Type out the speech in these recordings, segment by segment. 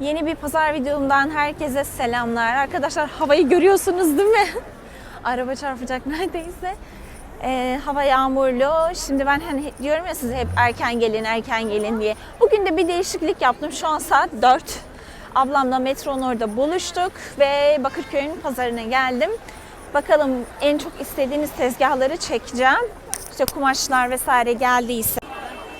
Yeni bir pazar videomdan herkese selamlar. Arkadaşlar havayı görüyorsunuz değil mi? Araba çarpacak neredeyse. Ee, hava yağmurlu. Şimdi ben hani diyorum ya size hep erken gelin, erken gelin diye. Bugün de bir değişiklik yaptım. Şu an saat 4. Ablamla metronun orada buluştuk ve Bakırköy'ün pazarına geldim. Bakalım en çok istediğiniz tezgahları çekeceğim. İşte kumaşlar vesaire geldiyse.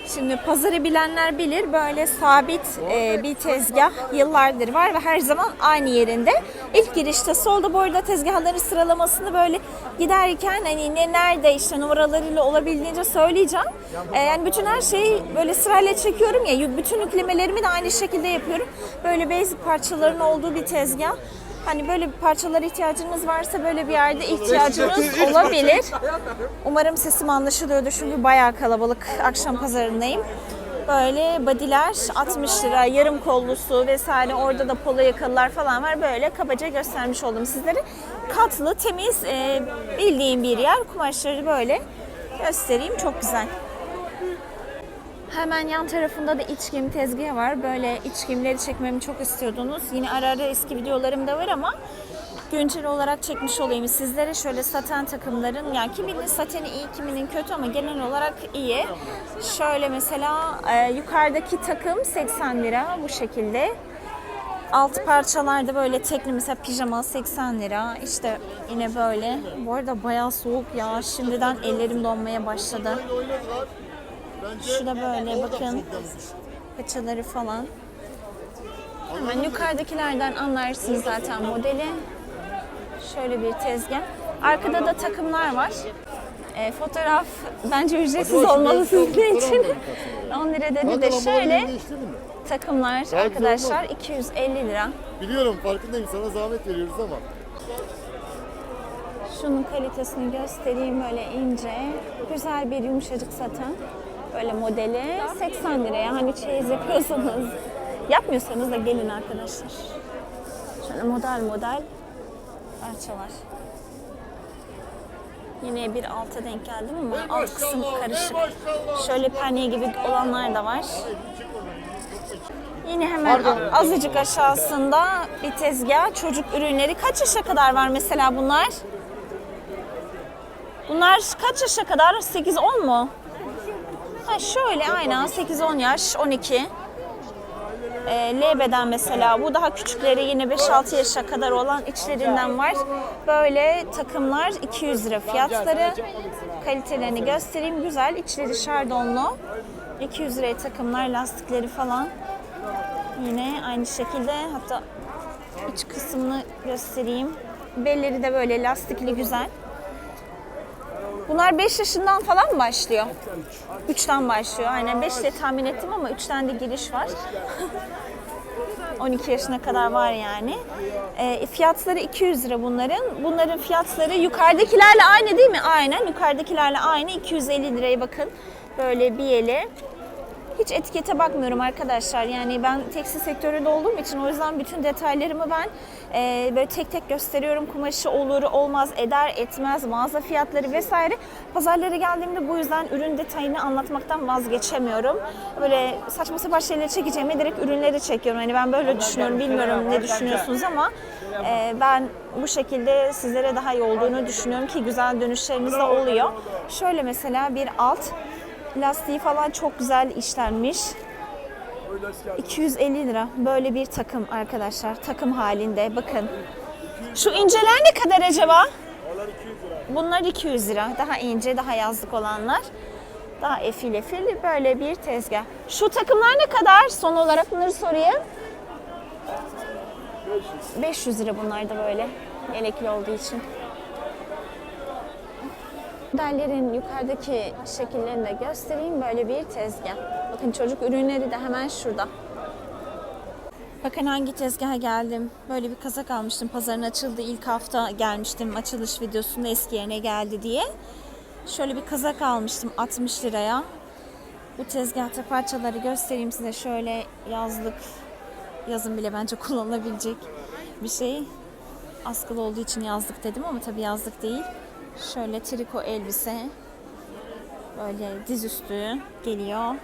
Şimdi pazarı bilenler bilir böyle sabit e, bir tezgah yıllardır var ve her zaman aynı yerinde. İlk girişte solda bu arada tezgahların sıralamasını böyle giderken hani ne nerede işte numaralarıyla olabildiğince söyleyeceğim. E, yani bütün her şeyi böyle sırayla çekiyorum ya bütün yüklemelerimi de aynı şekilde yapıyorum. Böyle basic parçaların olduğu bir tezgah. Hani böyle parçalara ihtiyacınız varsa böyle bir yerde ihtiyacınız olabilir. Umarım sesim anlaşılıyordur çünkü bayağı kalabalık akşam pazarındayım. Böyle badiler 60 lira, yarım kollusu vesaire orada da polo yakalılar falan var. Böyle kabaca göstermiş oldum sizlere. Katlı, temiz, e, bildiğim bir yer. Kumaşları böyle göstereyim. Çok güzel. Hemen yan tarafında da iç giyim tezgahı var. Böyle iç giyimleri çekmemi çok istiyordunuz. Yine ara ara eski videolarım da var ama güncel olarak çekmiş olayım sizlere. Şöyle saten takımların, yani kiminin sateni iyi, kiminin kötü ama genel olarak iyi. Şöyle mesela e, yukarıdaki takım 80 lira bu şekilde. Alt parçalarda böyle tekli mesela pijama 80 lira. İşte yine böyle. Bu arada bayağı soğuk ya. Şimdiden ellerim donmaya başladı. Şu da böyle bakın. Paçaları falan. Hemen yukarıdakilerden anlarsınız zaten modeli. Şöyle bir tezgah. Arkada da takımlar var. E, fotoğraf bence ücretsiz olmalı sizin için. 10 lira dedi de şöyle takımlar arkadaşlar 250 lira. Biliyorum farkındayım sana zahmet veriyoruz ama. Şunun kalitesini göstereyim böyle ince. Güzel bir yumuşacık saten. Böyle modeli 80 liraya. Hani çeyiz yapıyorsanız, yapmıyorsanız da gelin arkadaşlar. Şöyle model model parçalar. Şöyle bir alta denk geldim ama alt kısım karışık. Şöyle penye gibi olanlar da var. Yine hemen azıcık aşağısında bir tezgah çocuk ürünleri. Kaç yaşa kadar var mesela bunlar? Bunlar kaç yaşa kadar? 8-10 mu? Şöyle aynen 8-10 yaş, 12. E, LB'den mesela bu daha küçükleri yine 5-6 yaşa kadar olan içlerinden var. Böyle takımlar 200 lira fiyatları. Kalitelerini göstereyim. Güzel. İçleri şardonlu. 200 liraya takımlar, lastikleri falan. Yine aynı şekilde hatta iç kısmını göstereyim. Belleri de böyle lastikli güzel. Bunlar 5 yaşından falan mı başlıyor? 3'ten başlıyor. Aynen 5 diye tahmin ettim ama 3'ten de giriş var. 12 yaşına kadar var yani. E, fiyatları 200 lira bunların. Bunların fiyatları yukarıdakilerle aynı değil mi? Aynen yukarıdakilerle aynı. 250 liraya bakın. Böyle bir yeli. Hiç etikete bakmıyorum arkadaşlar. Yani ben tekstil sektöründe olduğum için o yüzden bütün detaylarımı ben e, böyle tek tek gösteriyorum. Kumaşı olur, olmaz, eder, etmez, mağaza fiyatları vesaire. Pazarlara geldiğimde bu yüzden ürün detayını anlatmaktan vazgeçemiyorum. Böyle saçma sapan şeyleri çekeceğime direkt ürünleri çekiyorum. Hani ben böyle düşünüyorum. Bilmiyorum ne düşünüyorsunuz ama e, ben bu şekilde sizlere daha iyi olduğunu düşünüyorum ki güzel dönüşleriniz de oluyor. Şöyle mesela bir alt Lastiği falan çok güzel işlenmiş. 250 lira böyle bir takım arkadaşlar. Takım halinde bakın. Şu inceler ne kadar acaba? Bunlar 200 lira. Daha ince, daha yazlık olanlar. Daha efil efil böyle bir tezgah. Şu takımlar ne kadar? Son olarak bunları sorayım. 500 lira bunlar da böyle. Yelekli olduğu için. Modellerin yukarıdaki şekillerini de göstereyim. Böyle bir tezgah. Bakın çocuk ürünleri de hemen şurada. Bakın hangi tezgaha geldim. Böyle bir kazak almıştım. Pazarın açıldığı ilk hafta gelmiştim. Açılış videosunda eski yerine geldi diye. Şöyle bir kazak almıştım 60 liraya. Bu tezgahta parçaları göstereyim size. Şöyle yazlık, yazın bile bence kullanılabilecek bir şey. Askılı olduğu için yazlık dedim ama tabii yazlık değil. Şöyle triko elbise. Böyle dizüstü geliyor.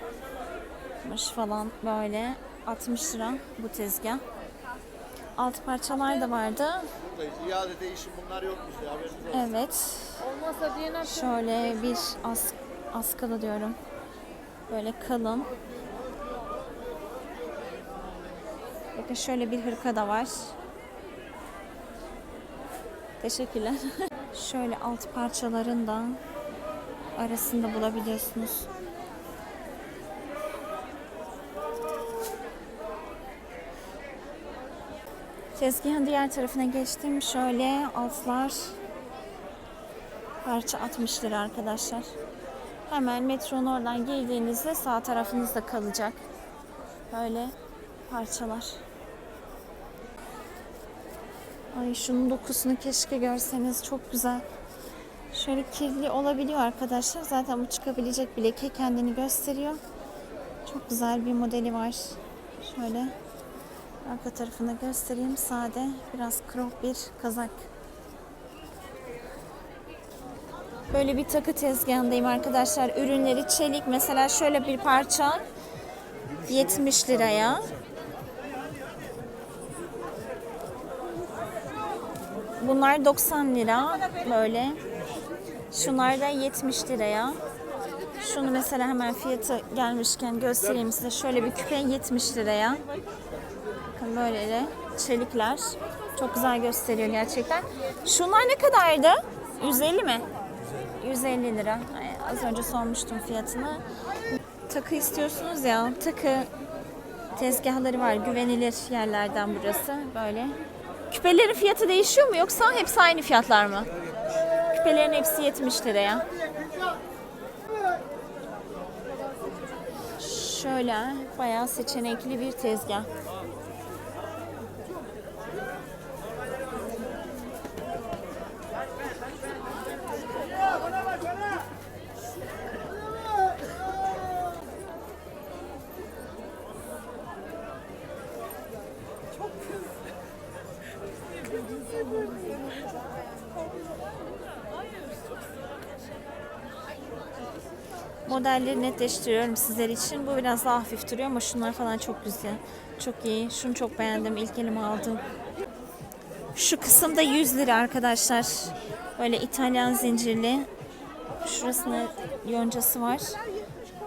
Falan böyle 60 lira bu tezgah. Alt parçalar da vardı. Buradayız. İade değişim bunlar yok bizde haberiniz olsun. Evet. Olmazsa diyen Şöyle bir as askılı diyorum. Böyle kalın. Bakın şöyle bir hırka da var. Teşekkürler. şöyle alt parçaların da arasında bulabiliyorsunuz. Tezgahın diğer tarafına geçtim. Şöyle altlar Parça 60 lira arkadaşlar. Hemen metronun oradan girdiğinizde sağ tarafınızda kalacak. Böyle parçalar. Ay şunun dokusunu keşke görseniz çok güzel. Şöyle kirli olabiliyor arkadaşlar. Zaten bu çıkabilecek bir leke kendini gösteriyor. Çok güzel bir modeli var. Şöyle arka tarafını göstereyim. Sade biraz crop bir kazak. Böyle bir takı tezgahındayım arkadaşlar. Ürünleri çelik. Mesela şöyle bir parça 70 liraya. Bunlar 90 lira böyle. Şunlar da 70 liraya. Şunu mesela hemen fiyatı gelmişken göstereyim size. Şöyle bir küpe 70 liraya. Bakın böyle de çelikler. Çok güzel gösteriyor gerçekten. Şunlar ne kadardı? 150 mi? 150 lira. Az önce sormuştum fiyatını. Takı istiyorsunuz ya. Takı tezgahları var. Güvenilir yerlerden burası. Böyle. Küpelerin fiyatı değişiyor mu yoksa hepsi aynı fiyatlar mı? Küpelerin hepsi 70 liraya. Şöyle bayağı seçenekli bir tezgah. Modelleri netleştiriyorum sizler için. Bu biraz daha hafif duruyor ama şunlar falan çok güzel. Çok iyi. Şunu çok beğendim. İlk elime aldım. Şu kısımda 100 lira arkadaşlar. Böyle İtalyan zincirli. Şurasında yoncası var.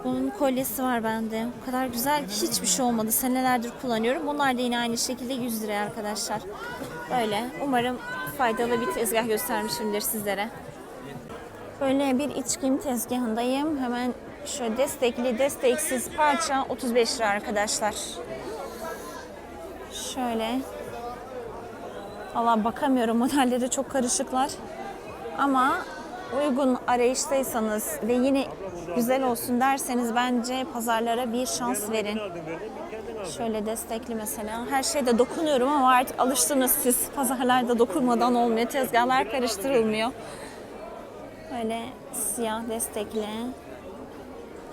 Bunun kolyesi var bende. O kadar güzel ki hiçbir şey olmadı. Senelerdir kullanıyorum. Bunlar da yine aynı şekilde 100 liraya arkadaşlar. Böyle. Umarım faydalı bir tezgah göstermişimdir sizlere. Böyle bir iç giyim tezgahındayım. Hemen şöyle destekli, desteksiz parça 35 lira arkadaşlar. Şöyle. Valla bakamıyorum modelleri çok karışıklar. Ama uygun arayıştaysanız ve yine güzel olsun derseniz bence pazarlara bir şans verin. Şöyle destekli mesela. Her şeyde dokunuyorum ama artık alıştınız siz. Pazarlarda dokunmadan olmuyor. Tezgahlar karıştırılmıyor. Böyle siyah destekli.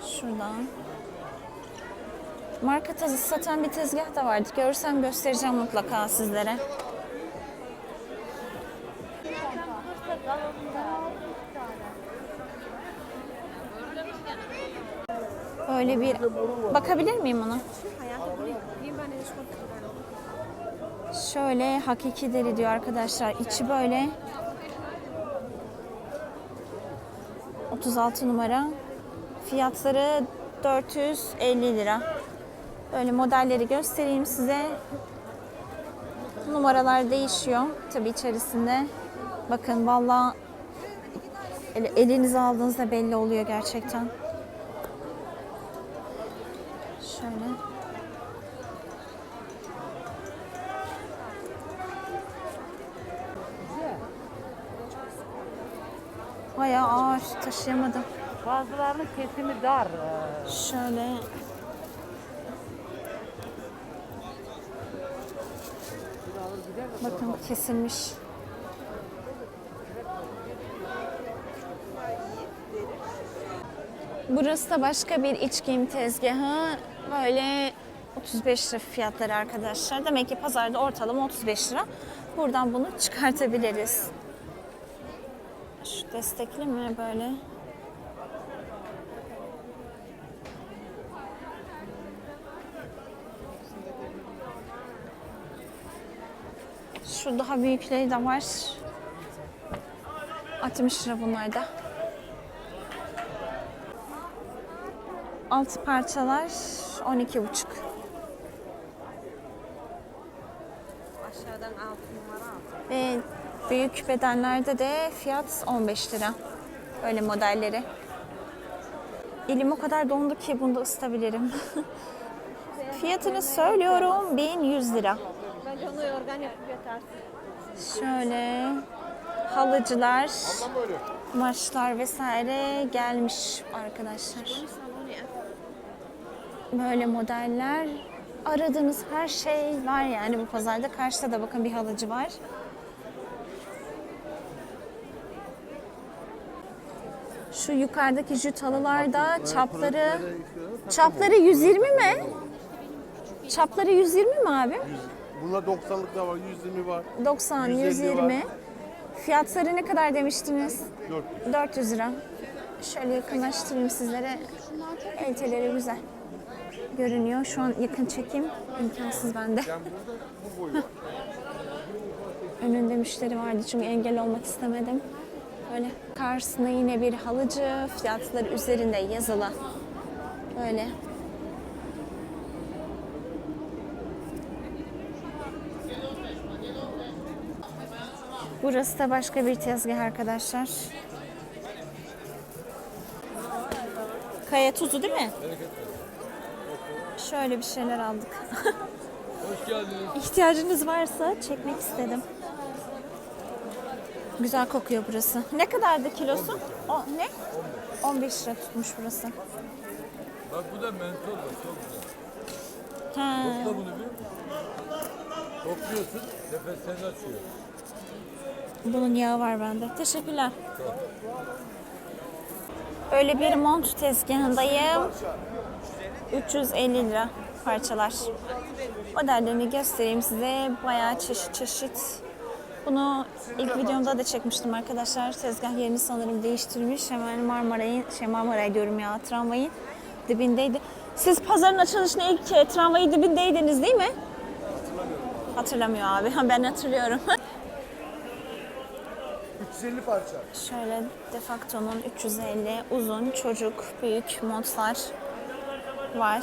Şuradan. Marka tazı satan bir tezgah da vardı. Görürsem göstereceğim mutlaka sizlere. Böyle bir bakabilir miyim ona? Şöyle hakiki deri diyor arkadaşlar. İçi böyle 36 numara. Fiyatları 450 lira. Böyle modelleri göstereyim size. Numaralar değişiyor tabi içerisinde. Bakın valla el- elinize aldığınızda belli oluyor gerçekten. Şöyle. Bayağı ağır taşıyamadım. Bazılarının kesimi dar. Ee, Şöyle bakın kesilmiş. Burası da başka bir iç giyim tezgahı. Böyle 35 lira fiyatları arkadaşlar. Demek ki pazarda ortalama 35 lira. Buradan bunu çıkartabiliriz destekli mi böyle? Şu daha büyükleri de var. 60 lira bunlar da. Alt parçalar 12 buçuk. Aşağıdan 6 numara Evet büyük bedenlerde de fiyat 15 lira. Böyle modelleri. Elim o kadar dondu ki bunu da ısıtabilirim. Fiyatını söylüyorum 1100 lira. Bence onu organik götürsün. Şöyle halıcılar, maçlar vesaire gelmiş arkadaşlar. Böyle modeller. Aradığınız her şey var yani bu pazarda. Karşıda da bakın bir halıcı var. Şu yukarıdaki jüt halılar da çapları çapları 120 mi? Çapları 120 mi abi? Bunlar 90'lık da var, 120 var. 90, 150 120. var. Fiyatları ne kadar demiştiniz? 400. 400 lira. Şöyle yakınlaştırayım sizlere. Elteleri güzel görünüyor. Şu an yakın çekim imkansız bende. Önünde müşteri vardı çünkü engel olmak istemedim. Böyle karşısında yine bir halıcı, fiyatları üzerinde yazılı. Böyle. Burası da başka bir tezgah arkadaşlar. Kaya tuzu değil mi? Şöyle bir şeyler aldık. Hoş geldiniz. İhtiyacınız varsa çekmek istedim. Güzel kokuyor burası. Ne kadardı kilosu? O ne? 15 lira tutmuş burası. Bak bu da mentol bak çok güzel. Ha, bunu bir. Kokluyorsun, nefeslerini açıyor. bunun yağı var bende. Teşekkürler. Böyle bir mont tezgahındayım. 350 lira parçalar. Modellerini göstereyim size. Bayağı çeşit çeşit. Bunu ilk videomda da çekmiştim arkadaşlar. Tezgah yerini sanırım değiştirmiş. Hemen Marmaray'ın, şey Marmaray diyorum ya, tramvayın dibindeydi. Siz pazarın açılışına ilk e, tramvayın dibindeydiniz değil mi? Hatırlamıyor abi. Ben hatırlıyorum. 350 parça. Şöyle Defacto'nun 350 uzun çocuk büyük montlar var.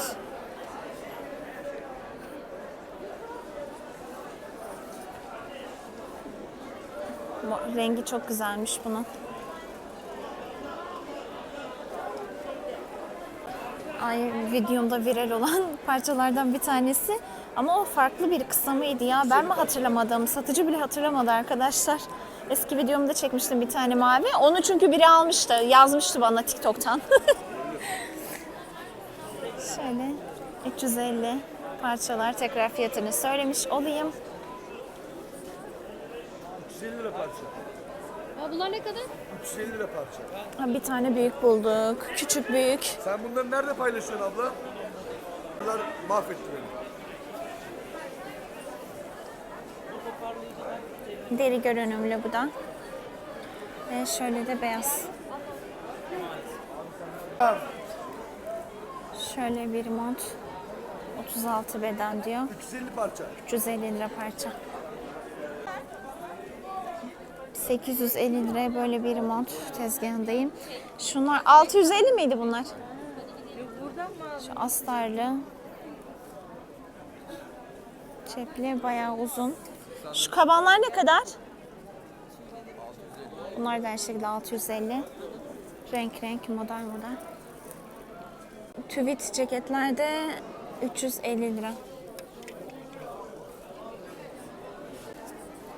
Rengi çok güzelmiş bunun. Ay videomda viral olan parçalardan bir tanesi. Ama o farklı bir kısamıydı ya. Ben mi hatırlamadım? Satıcı bile hatırlamadı arkadaşlar. Eski videomda çekmiştim bir tane mavi. Onu çünkü biri almıştı. Yazmıştı bana TikTok'tan. Şöyle 350 parçalar tekrar fiyatını söylemiş olayım. 350 lira parça. Ya bunlar ne kadar? 350 lira parça. Ha, Bir tane büyük bulduk. Küçük büyük. Sen bunları nerede paylaşıyorsun abla? Bunlar mahvetti beni. Deri görünümlü bu da. Ve şöyle de beyaz. Şöyle bir mont. 36 beden diyor. 350 parça. 350 lira parça. 850 liraya böyle bir mont tezgahındayım. Şunlar 650 miydi bunlar? Şu astarlı. Cepli bayağı uzun. Şu kabanlar ne kadar? Bunlar da aynı şekilde 650. Renk renk model model. Tüvit ceketler de 350 lira.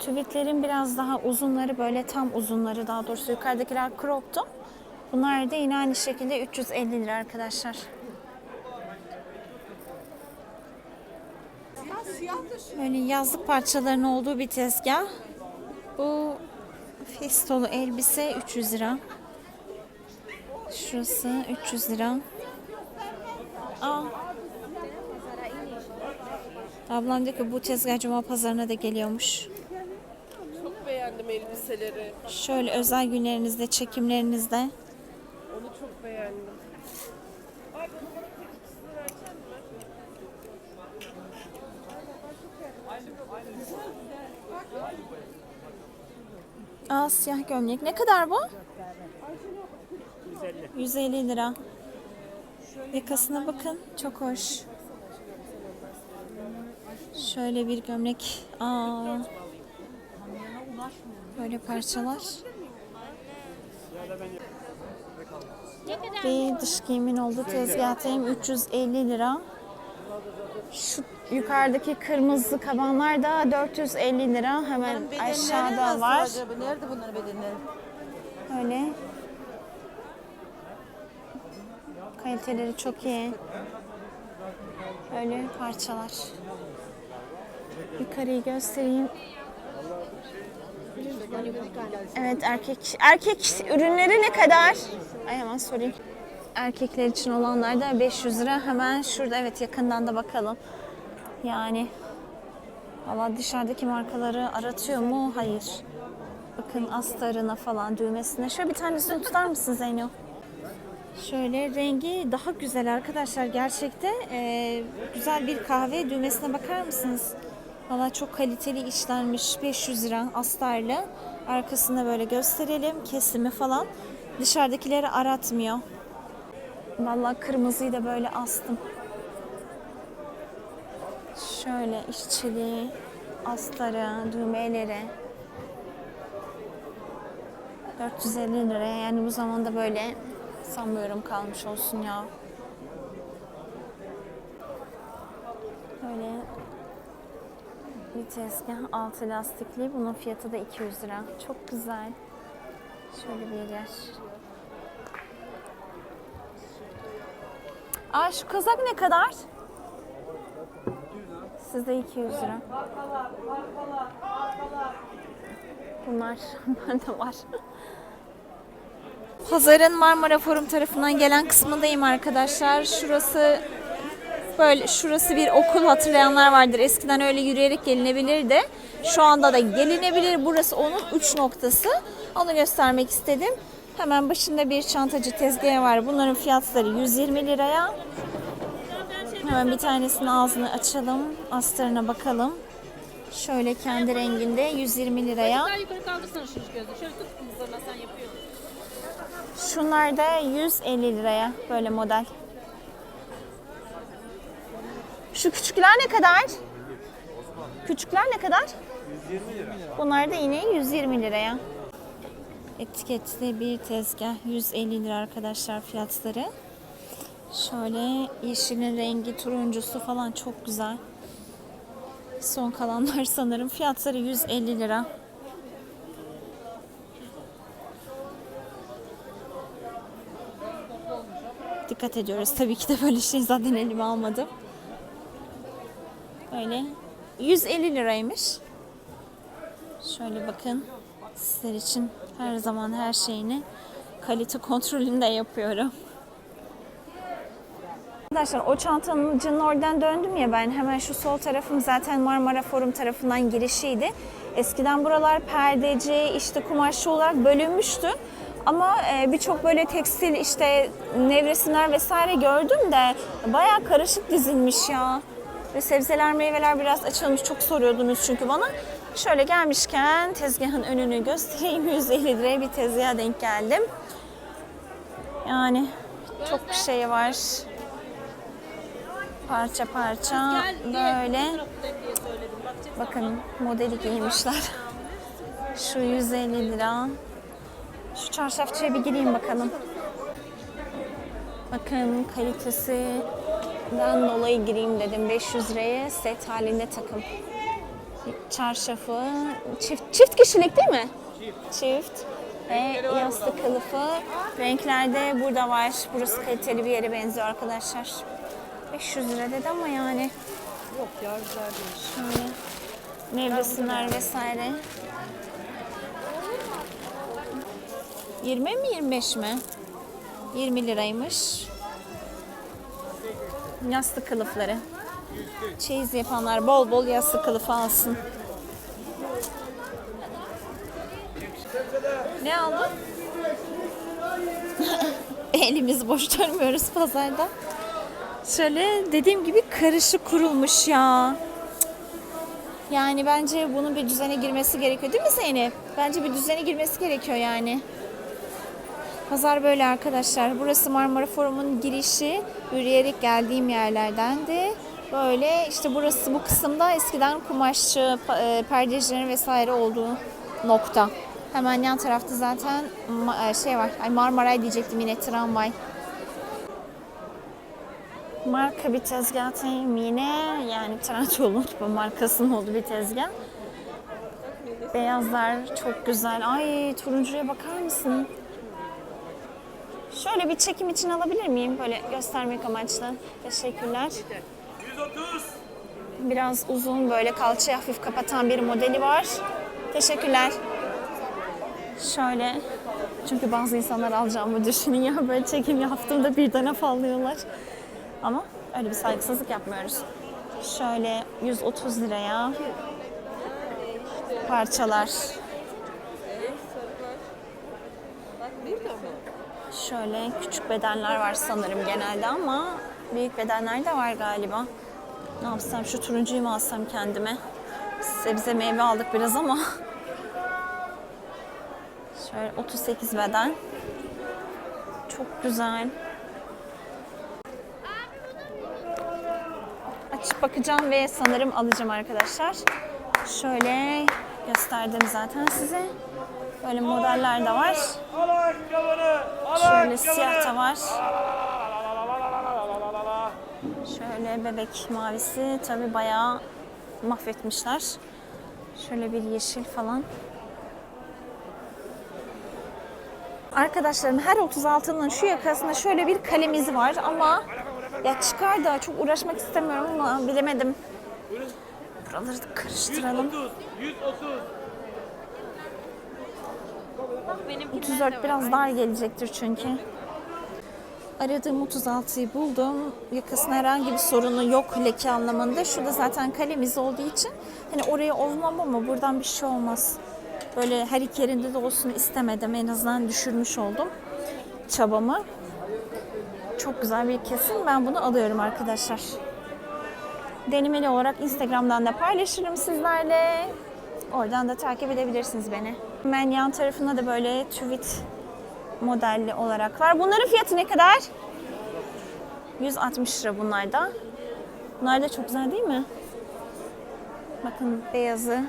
Tüvitlerin biraz daha uzunları böyle tam uzunları daha doğrusu yukarıdakiler crop'tu. Bunlar da yine aynı şekilde 350 lira arkadaşlar. Böyle yazlık parçaların olduğu bir tezgah. Bu festolu elbise 300 lira. Şurası 300 lira. Aa. Ablam diyor ki bu tezgah cuma pazarına da geliyormuş. Elbiseleri. Şöyle özel günlerinizde, çekimlerinizde Onu çok beğendim. Aa siyah gömlek. Ne kadar bu? 150 lira. Yakasına bakın. Çok hoş. Şöyle bir gömlek. Aa. Böyle parçalar. Bir dış giyimin olduğu tezgahtayım. 350 lira. Şu yukarıdaki kırmızı kabanlar da 450 lira. Hemen aşağıda var. Acaba nerede bunların bedenleri? Öyle. Kaliteleri çok iyi. Öyle parçalar. Yukarıyı göstereyim. Evet erkek erkek ürünleri ne kadar? Ay hemen sorayım. Erkekler için olanlar da 500 lira. Hemen şurada evet yakından da bakalım. Yani Valla dışarıdaki markaları aratıyor mu? Hayır. Bakın astarına falan düğmesine. Şöyle bir tanesini tutar mısın Zeyno? Şöyle rengi daha güzel arkadaşlar gerçekte. Ee, güzel bir kahve düğmesine bakar mısınız? Valla çok kaliteli işlenmiş 500 lira astarlı. Arkasında böyle gösterelim kesimi falan. Dışarıdakileri aratmıyor. Valla kırmızıyı da böyle astım. Şöyle işçiliği, astarı, düğmeleri. 450 liraya yani bu zamanda böyle sanmıyorum kalmış olsun ya. Böyle bir tezgah altı lastikli. Bunun fiyatı da 200 lira. Çok güzel. Şöyle bir yer. Aa şu kazak ne kadar? Sizde 200 lira. Bunlar bende var. Pazarın Marmara Forum tarafından gelen kısmındayım arkadaşlar. Şurası böyle şurası bir okul hatırlayanlar vardır. Eskiden öyle yürüyerek gelinebilirdi. Şu anda da gelinebilir. Burası onun uç noktası. Onu göstermek istedim. Hemen başında bir çantacı tezgahı var. Bunların fiyatları 120 liraya. Hemen bir tanesinin ağzını açalım. Astarına bakalım. Şöyle kendi renginde 120 liraya. Şunlar da 150 liraya böyle model. Şu küçükler ne kadar? Küçükler ne kadar? 120 lira. Bunlar da yine 120 liraya. Etiketli bir tezgah 150 lira arkadaşlar fiyatları. Şöyle yeşilin rengi, turuncusu falan çok güzel. Son kalanlar sanırım fiyatları 150 lira. Dikkat ediyoruz. Tabii ki de böyle şey zaten elime almadım. Böyle 150 liraymış. Şöyle bakın. Sizler için her zaman her şeyini kalite kontrolünde yapıyorum. Arkadaşlar o çantanın oradan döndüm ya ben hemen şu sol tarafım zaten Marmara Forum tarafından girişiydi. Eskiden buralar perdeci, işte kumaşçı olarak bölünmüştü. Ama e, birçok böyle tekstil işte nevresimler vesaire gördüm de bayağı karışık dizilmiş ya. Ve sebzeler meyveler biraz açılmış çok soruyordunuz çünkü bana. Şöyle gelmişken tezgahın önünü göstereyim 150 liraya bir tezgaha denk geldim. Yani çok bir şey var parça parça böyle bakın modeli giymişler. Şu 150 lira. Şu çarşafçıya bir gireyim bakalım. Bakın kalitesinden dolayı gireyim dedim. 500 liraya set halinde takım. Çarşafı çift, çift kişilik değil mi? Çift. Ve yastık kılıfı. Renklerde burada var. Burası kaliteli bir yere benziyor arkadaşlar. 500 lira dedi ama yani. Yok ya güzel değil. Şöyle nevresimler vesaire. 20 mi 25 mi? 20 liraymış. Yastık kılıfları. Çeyiz yapanlar bol bol yastık kılıfı alsın. Ne aldın? Elimiz boş dönmüyoruz pazarda. Şöyle dediğim gibi karışık kurulmuş ya. Yani bence bunun bir düzene girmesi gerekiyor değil mi Zeynep? Bence bir düzene girmesi gerekiyor yani. Pazar böyle arkadaşlar. Burası Marmara Forum'un girişi. Yürüyerek geldiğim yerlerdendi. Böyle işte burası bu kısımda eskiden kumaşçı, e, perdecilerin vesaire olduğu nokta. Hemen yan tarafta zaten e, şey var. Ay Marmaray diyecektim yine tramvay. Marka bir tezgahtayım yine. Yani Trendyol'un bu markasının olduğu bir tezgah. Beyazlar çok güzel. Ay turuncuya bakar mısın? Şöyle bir çekim için alabilir miyim? Böyle göstermek amaçlı. Teşekkürler. 130. Biraz uzun böyle kalçayı hafif kapatan bir modeli var. Teşekkürler. Şöyle. Çünkü bazı insanlar alacağımı düşünün ya böyle çekim yaptığımda birden afallıyorlar. Ama öyle bir saygısızlık yapmıyoruz. Şöyle 130 liraya parçalar. Şöyle küçük bedenler var sanırım genelde ama büyük bedenler de var galiba. Ne yapsam şu turuncuyu mu alsam kendime? Sebze meyve aldık biraz ama. Şöyle 38 beden. Çok güzel. Açıp bakacağım ve sanırım alacağım arkadaşlar. Şöyle gösterdim zaten size. Böyle modeller de var. Şöyle siyah da var. Şöyle bebek mavisi tabi bayağı mahvetmişler. Şöyle bir yeşil falan. Arkadaşlarım her 36'nın şu yakasında şöyle bir kalem izi var ama ya çıkar da çok uğraşmak istemiyorum ama bilemedim. Buraları karıştıralım. 34 biraz dar gelecektir çünkü. Aradığım 36'yı buldum. Yakasında herhangi bir sorunu yok leke anlamında. Şurada zaten kalem izi olduğu için hani oraya olmam ama buradan bir şey olmaz. Böyle her iki yerinde de olsun istemedim. En azından düşürmüş oldum çabamı. Çok güzel bir kesim. Ben bunu alıyorum arkadaşlar. Denemeli olarak Instagram'dan da paylaşırım sizlerle. Oradan da takip edebilirsiniz beni. Hemen yan tarafında da böyle tüvit modelli olarak var. Bunların fiyatı ne kadar? 160 lira bunlar da. Bunlar da çok güzel değil mi? Bakın beyazı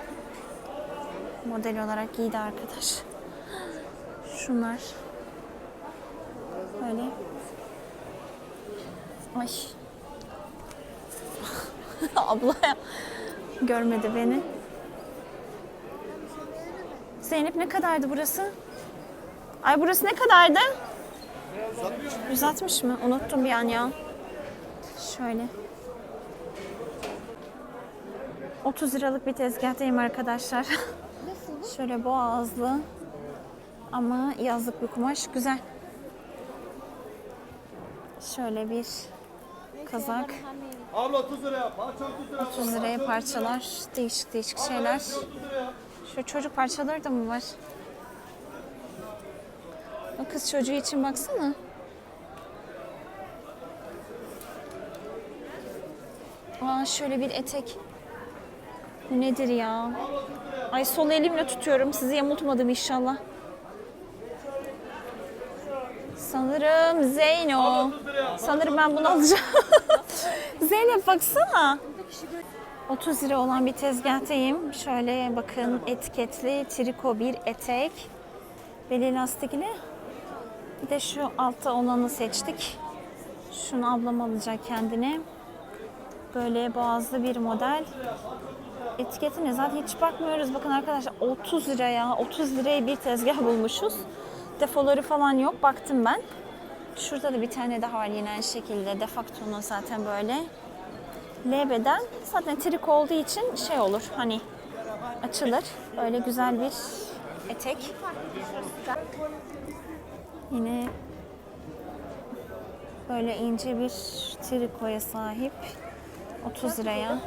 model olarak giydi arkadaş. Şunlar. Böyle. Ay. Abla. Görmedi beni. Zeynep ne kadardı burası? Ay burası ne kadardı? 160 mı? Unuttum bir an ya. Şöyle. 30 liralık bir tezgahtayım arkadaşlar. Şöyle boğazlı. Ama yazlık bir kumaş. Güzel. Şöyle bir kazak. Abla 30 liraya. Parça 30 lira. 30 liraya parçalar. Değişik değişik şeyler. Şu çocuk parçaları da mı var? O kız çocuğu için baksana. Aa şöyle bir etek. Bu nedir ya? Ay sol elimle tutuyorum. Sizi yamultmadım inşallah. Sanırım Zeyno. Sanırım ben bunu alacağım. Zeynep baksana. 30 lira olan bir tezgahtayım. Şöyle bakın etiketli triko bir etek. Beli lastikli. Bir de şu altta olanı seçtik. Şunu ablam alacak kendine. Böyle boğazlı bir model. Etiketine zaten hiç bakmıyoruz. Bakın arkadaşlar 30 liraya, 30 liraya bir tezgah bulmuşuz. Defoları falan yok. Baktım ben. Şurada da bir tane daha var yine aynı şekilde. Defaktonun zaten böyle. L beden zaten trik olduğu için şey olur hani açılır. Böyle güzel bir etek. Yine böyle ince bir trikoya sahip. 30 liraya.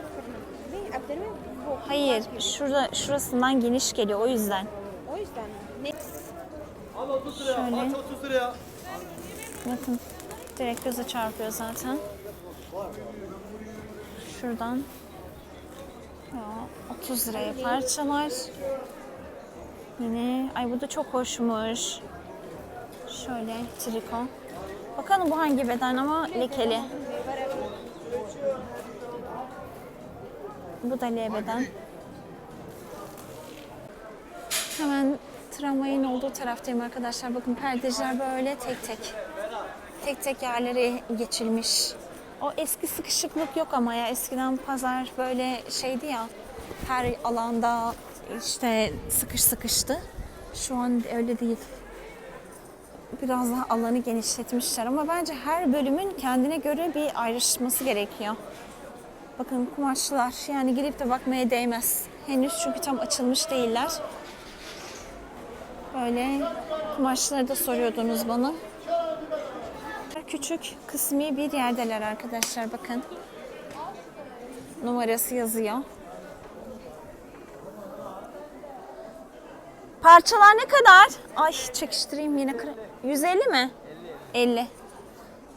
Hayır, şurada şurasından geniş geliyor o yüzden. O yüzden ne? Abla 30 liraya. Şöyle. Parça 30 liraya. Bakın direkt göze çarpıyor zaten. Şuradan ya, 30 liraya parçalar. Yine, ay bu da çok hoşmuş. Şöyle triko. Bakalım bu hangi beden ama lekeli. Bu da L beden. Hemen tramvayın olduğu taraftayım arkadaşlar. Bakın perdeciler böyle tek tek. Tek tek yerlere geçilmiş. O eski sıkışıklık yok ama ya eskiden pazar böyle şeydi ya her alanda işte sıkış sıkıştı. Şu an öyle değil. Biraz daha alanı genişletmişler ama bence her bölümün kendine göre bir ayrışması gerekiyor. Bakın kumaşçılar yani girip de bakmaya değmez. Henüz çünkü tam açılmış değiller. Böyle kumaşları da soruyordunuz bana. Küçük kısmi bir yerdeler arkadaşlar bakın. Numarası yazıyor. Parçalar ne kadar? Ay çekiştireyim yine. kır- 150 mi? 50.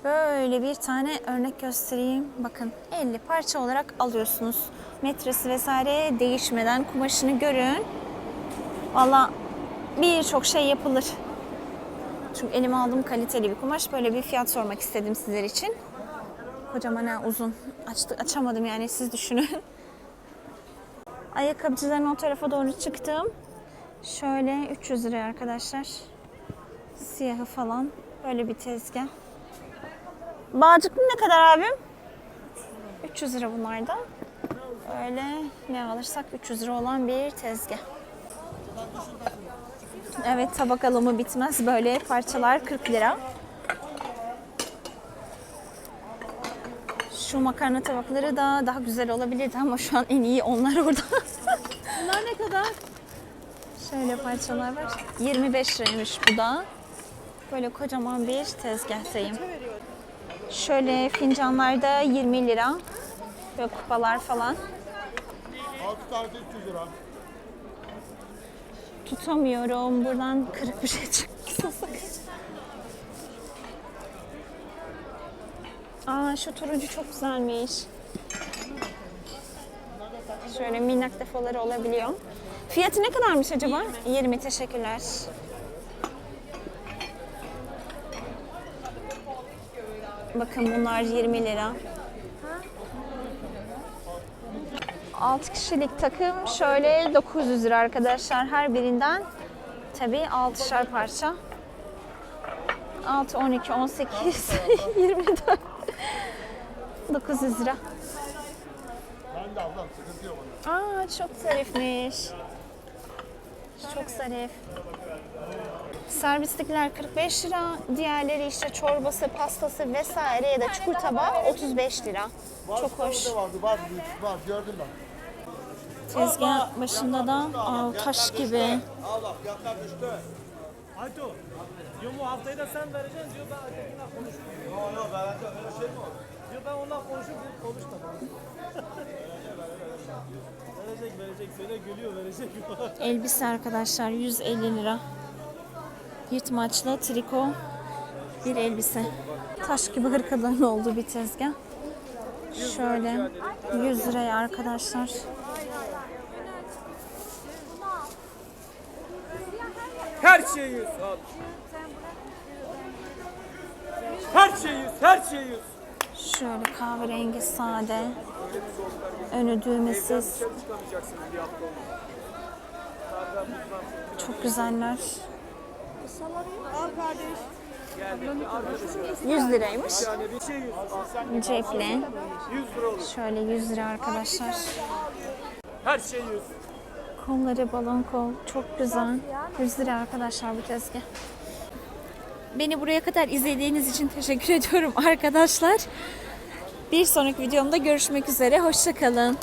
Böyle bir tane örnek göstereyim. Bakın 50 parça olarak alıyorsunuz. Metresi vesaire değişmeden kumaşını görün. Valla birçok şey yapılır. Çünkü elime aldığım kaliteli bir kumaş. Böyle bir fiyat sormak istedim sizler için. Kocaman ha, uzun. Açtı, açamadım yani siz düşünün. Ayakkabıcıların o tarafa doğru çıktım. Şöyle 300 lira arkadaşlar. Siyahı falan. Böyle bir tezgah. Bağcıklı ne kadar abim? 300 lira bunlar da. Böyle ne alırsak 300 lira olan bir tezgah. Evet tabak alımı bitmez. Böyle parçalar 40 lira. Şu makarna tabakları da daha güzel olabilirdi ama şu an en iyi onlar orada. Bunlar ne kadar? Şöyle parçalar var. 25 liraymış bu da. Böyle kocaman bir tezgahtayım. Şöyle fincanlar da 20 lira. Böyle kupalar falan. 6 tane 300 lira. Tutamıyorum. Buradan kırık bir şey sakın. Aa şu turuncu çok güzelmiş. Şöyle minnak defoları olabiliyor. Fiyatı ne kadarmış acaba? 20 teşekkürler. Bakın bunlar 20 lira. 6 kişilik takım şöyle 900 lira arkadaşlar her birinden. Tabii 6'şar parça. 6, 12, 18, 24. 900 lira. Aa çok zarifmiş. Çok zarif. Servislikler 45 lira. Diğerleri işte çorbası, pastası vesaire ya da çukur tabağı 35 lira. Çok hoş. vardı var büyük var gördüm ben. Tezgah başında da aa, taş gibi. Allah fiyatlar düştü. Ayto, diyor bu haftayı da sen vereceksin diyor ben ötekiyle konuşurum. Yok yok ben öyle şey mi olur? Diyor ben onunla konuşurum diyor konuş da bana. verecek verecek söyle gülüyor verecek. Elbise arkadaşlar 150 lira. Yırtmaçlı triko bir elbise. Taş gibi hırkaların olduğu bir tezgah. Şöyle 100 liraya arkadaşlar. Her şey yüz. Her şey yüz, her şey yüz. Şöyle kahverengi sade. Önü düğmesiz. Çok güzeller. 100 liraymış. Cepli. 100. Şöyle 100 lira arkadaşlar. Her şey yüz. Kolları balon kol. Çok güzel. 100 lira arkadaşlar bu tezgah. Beni buraya kadar izlediğiniz için teşekkür ediyorum arkadaşlar. Bir sonraki videomda görüşmek üzere. Hoşçakalın.